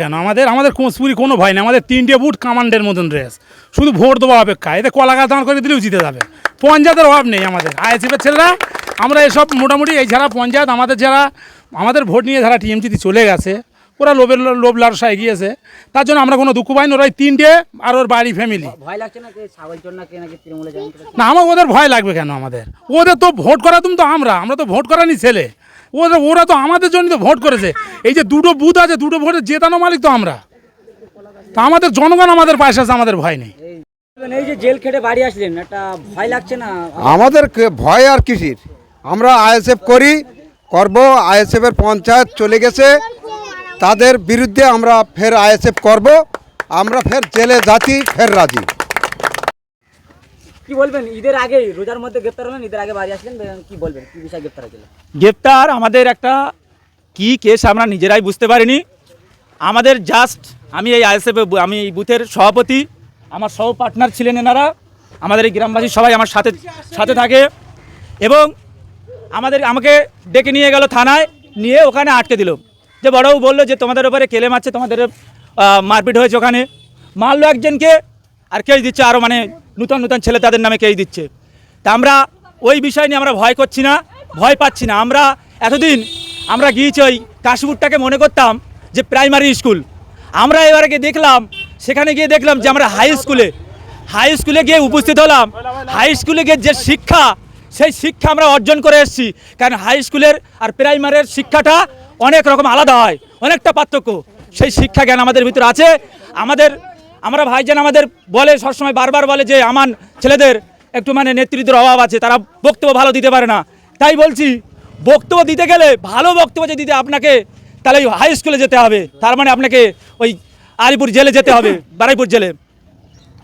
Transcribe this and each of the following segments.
কেন? আমাদের আমাদের কোচপুরি কোনো ভয় নেই। আমাদের তিনটে বুট কামান্ডের মতন ড্রেস শুধু ভোট দেওয়া অপেক্ষা এতে কলা গাছ দাঁড় করে দিলেও জিতে যাবে। পঞ্চায়েতের অভাব নেই আমাদের। আইএসএফের ছেলেরা আমরা এসব মোটামুটি এই ছাড়া পঞ্চায়েত আমাদের যারা আমাদের ভোট নিয়ে যারা টিএমসিতে চলে গেছে ওরা লোভের লোভ লালসা এগিয়েছে। তার জন্য আমরা কোনো দুঃখ পাই না। ওরা এই তিনটে আর ওর বাড়ি ফ্যামিলি না আমার ওদের ভয় লাগবে কেন আমাদের? ওদের তো ভোট করা তুমি তো আমরা। আমরা তো ভোট করানি ছেলে। ওরা ওরা তো আমাদের জন্য তো ভোট করেছে। এই যে দুটো বুথ আছে দুটো ভোটে জেতানো মালিক তো আমরা। তা আমাদের জনগণ আমাদের পাশে আছে আমাদের ভয় নেই। এই যে জেল খেটে বাড়ি আসলেন একটা ভয় লাগছে না? আমাদের ভয় আর কিসির? আমরা আইএসএফ করি করব আইএসএফ এর পঞ্চায়েত চলে গেছে। তাদের বিরুদ্ধে আমরা ফের আইএসএফ করব আমরা ফের জেলে যাচ্ছি ফের রাজি। কি বলবেন? ঈদের আগে, রোজার মধ্যে গ্রেপ্তার হলেন, ঈদের আগে বাড়ি আসলেন কি বলবেন? কি বিষয়ে গ্রেপ্তার হয়েছিল? গ্রেপ্তার আমাদের একটা কি কেস আমরা নিজেরাই বুঝতে পারিনি। আমাদের জাস্ট আমি এই আইএসএফ আমি এই বুথের সভাপতি, আমার সহ পার্টনার ছিলেন এনারা। আমাদের এই গ্রামবাসী সবাই আমার সাথে সাথে থাকে এবং আমাদের, আমাকে ডেকে নিয়ে গেল থানায়, নিয়ে ওখানে আটকে দিল। যে বড়বাবু বলল যে তোমাদের ওপরে কেলে মারছে তোমাদের মারপিট হয়েছে ওখানে। মারলো একজনকে আর কেস দিচ্ছে আরও মানে নূতন নূতন ছেলে তাদের নামে কেস দিচ্ছে। তা আমরা ওই বিষয় নিয়ে আমরা ভয় করছি না, ভয় পাচ্ছি না। আমরা এতদিন আমরা গিয়েছি ওই কাশীপুরটাকে মনে করতাম যে প্রাইমারি স্কুল আমরা এবারে গিয়ে দেখলাম, সেখানে গিয়ে দেখলাম যে আমরা হাই স্কুলে হাই স্কুলে গিয়ে উপস্থিত হলাম। হাই স্কুলে গিয়ে যে শিক্ষা, সেই শিক্ষা আমরা অর্জন করে এসেছি। কারণ হাই স্কুলের আর প্রাইমারির শিক্ষাটা অনেক রকম আলাদা হয়, অনেকটা পার্থক্য। সেই শিক্ষা জ্ঞান আমাদের ভিতরে আছে। আমাদের আমরা ভাইজান আমাদের বলে সবসময় বারবার বলে যে আমার ছেলেদের একটু মানে নেতৃত্বের অভাব আছে, তারা বক্তব্য ভালো দিতে পারে না। তাই বলছি, বক্তব্য দিতে গেলে ভালো বক্তব্য যদি দিতে আপনাকে, তাহলে ওই হাই স্কুলে যেতে হবে। তার মানে আপনাকে ওই আলিপুর জেলে যেতে হবে, বারাইপুর জেলে।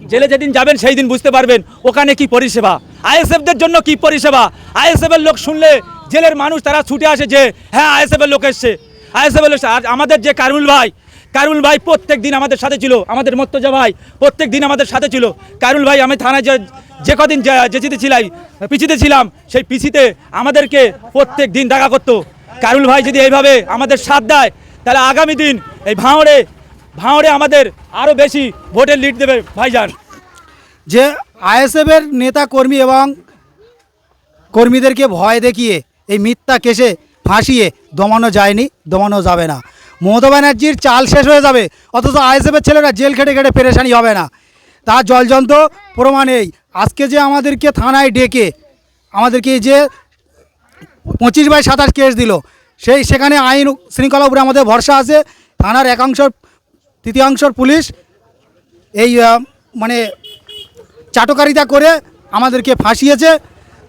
জেলে যেদিন যাবেন সেই দিন বুঝতে পারবেন ওখানে কি পরিষেবা। আইএসএফদের জন্য কি পরিষেবা? আইএসএফ এর লোক শুনলে জেলের মানুষ তারা ছুটে আসে যে হ্যাঁ আইএসএফ এর লোক এসছে। আইএসএফ এর লোক। আমাদের যে কারুল ভাই কারুল ভাই প্রত্যেক দিন আমাদের সাথে ছিল, আমাদের মর্তজা ভাই প্রত্যেক দিন আমাদের সাথে ছিল। কারুল ভাই, আমি থানায় যে কদিন যেচিতে ছিলাই পিছিতে ছিলাম, সেই পিছিতে আমাদেরকে প্রত্যেক দিন দেখা করতো। কারুল ভাই যদি এইভাবে আমাদের সাথ দেয়, তাহলে আগামী দিন এই ভাঁড়ে ভাঁড়ে আমাদের আরও বেশি ভোটের লিড দেবে ভাইজান। যে আইএসএফের নেতা কর্মী এবং কর্মীদেরকে ভয় দেখিয়ে এই মিথ্যা কেসে ফাঁসিয়ে দমানো যায়নি, দমানো যাবে না। মমতা ব্যানার্জির চাল শেষ হয়ে যাবে। অথচ আইএসএফের ছেলেরা জেল খেটে খেটে পেরেশানি হবে না। তার জলযন্ত্র প্রমাণ এই। আজকে যে আমাদেরকে থানায় ডেকে আমাদেরকে যে পঁচিশ বাই সাতাশ কেস দিল, সেই সেখানে আইন শৃঙ্খলার উপরে আমাদের ভরসা আছে। থানার একাংশ তৃতীয়াংশর পুলিশ এই মানে চাটকারিতা করে আমাদেরকে ফাঁসিয়েছে।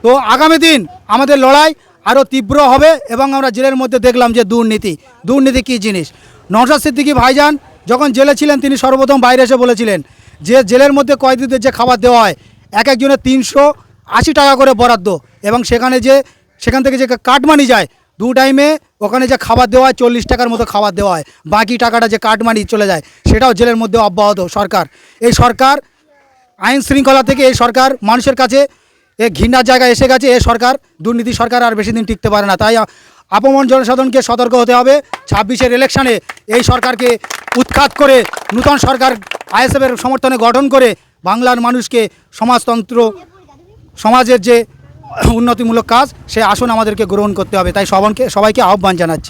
তো আগামী দিন আমাদের লড়াই আরও তীব্র হবে এবং আমরা জেলের মধ্যে দেখলাম যে দুর্নীতি। দুর্নীতি কী জিনিস? নওশাদ সিদ্দিকী ভাইজান যখন জেলে ছিলেন, তিনি সর্বপ্রথম বাইরে এসে বলেছিলেন যে জেলের মধ্যে কয়েদিদের যে খাবার দেওয়া হয়, এক একজনের তিনশো আশি টাকা করে বরাদ্দ এবং সেখানে যে, সেখান থেকে যে কাটমানি যায়, দু টাইমে ওখানে যে খাবার দেওয়া হয়, চল্লিশ টাকার মতো খাবার দেওয়া হয়, বাকি টাকাটা যে কাটমানি চলে যায়, সেটাও জেলের মধ্যে অব্যাহত সরকার। এই সরকার আইন শৃঙ্খলা থেকে এই সরকার মানুষের কাছে এ ঘৃণার জায়গায় এসে গেছে, এ সরকার, দুর্নীতি সরকার আর বেশি দিন টিকতে পারে না। তাই আপমন জনসাধারণকে সতর্ক হতে হবে। ছাব্বিশের ইলেকশনে এই সরকারকে উৎখাত করে, নূতন সরকার আইএসএফের সমর্থনে গঠন করে বাংলার মানুষকে সমাজতন্ত্র, সমাজের যে উন্নতিমূলক কাজ, সে আসন আমাদেরকে গ্রহণ করতে হবে। তাই সবাইকে সবাইকে আহ্বান জানাচ্ছি।